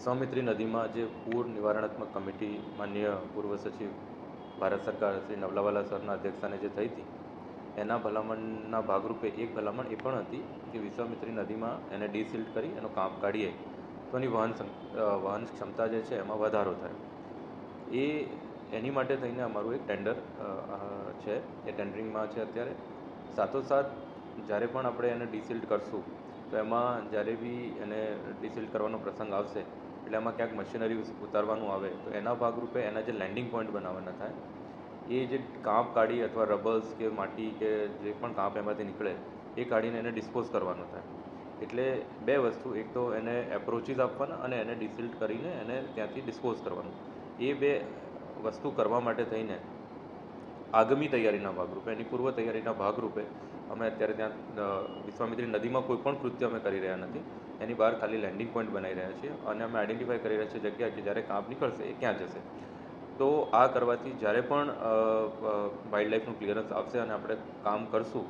વિશ્વામિત્રી નદીમાં જે પૂર નિવારણાત્મક કમિટી માન્ય પૂર્વ સચિવ ભારત સરકાર શ્રી નવલાવાલા સરના અધ્યક્ષસ્થાને જે થઈ હતી, એના ભલામણના ભાગરૂપે એક ભલામણ એ પણ હતી કે વિશ્વામિત્રી નદીમાં એને ડીસિલ્ટ કરી એનો કાપ કાઢીએ તો એની વહન વહન ક્ષમતા જે છે એમાં વધારો થાય. એ, એની માટે થઈને અમારું એક ટેન્ડર છે, એ ટેન્ડરિંગમાં છે અત્યારે. સાથોસાથ જ્યારે પણ આપણે એને ડીસિલ્ટ કરશું, તો એમાં જ્યારે બી એને ડિસિલ્ટ કરવાનો પ્રસંગ આવશે એટલે એમાં ક્યાંક મશીનરી ઉતારવાનું આવે, તો એના ભાગરૂપે એના જે લેન્ડિંગ પોઈન્ટ બનાવવાના થાય, એ જે કાંપ કાઢી અથવા રબર્સ કે માટી કે જે પણ કાંપ એમાંથી નીકળે, એ કાઢીને એને ડિસ્પોઝ કરવાનો થાય. એટલે બે વસ્તુ, એક તો એને એપ્રોચીસ આપવાના અને એને ડિસિલ્ટ કરીને એને ત્યાંથી ડિસ્પોઝ કરવાનું. એ બે વસ્તુ કરવા માટે થઈને, આગામી તૈયારીના ભાગરૂપે, એની પૂર્વ તૈયારીના ભાગરૂપે અમે અત્યારે ત્યાં વિશ્વામિત્રી નદીમાં કોઈ પણ કૃત્ય અમે કરી રહ્યા નથી. એની બહાર ખાલી લેન્ડિંગ પોઈન્ટ બનાવી રહ્યા છીએ અને અમે આઈડેન્ટિફાઈ કરી રહ્યા છીએ જગ્યા કે જ્યારે કાંપ નીકળશે એ ક્યાં જશે. તો આ કરવાથી જ્યારે પણ વાઇલ્ડ લાઈફનું ક્લિયરન્સ આવશે અને આપણે કામ કરશું,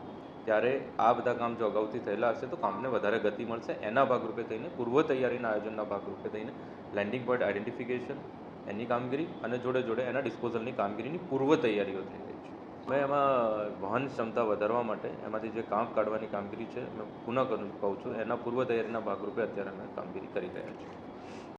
ત્યારે આ બધા કામ જો અગાઉથી થયેલા હશે તો કામને વધારે ગતિ મળશે. એના ભાગરૂપે થઈને પૂર્વ તૈયારીના આયોજનના ભાગરૂપે થઈને લેન્ડિંગ પોઈન્ટ આઈડેન્ટિફિકેશન એની કામગીરી અને જોડે જોડે એના ડિસ્પોઝલની કામગીરીની પૂર્વ તૈયારીઓ થઈ રહી છે. મેં એમાં વહન ક્ષમતા વધારવા માટે એમાંથી જે કામ કાઢવાની કામગીરી છે, મેં પુનઃ કહું છું. એના પૂર્વ તૈયારીના ભાગરૂપે અત્યારે અમે કામગીરી કરી રહ્યા છીએ.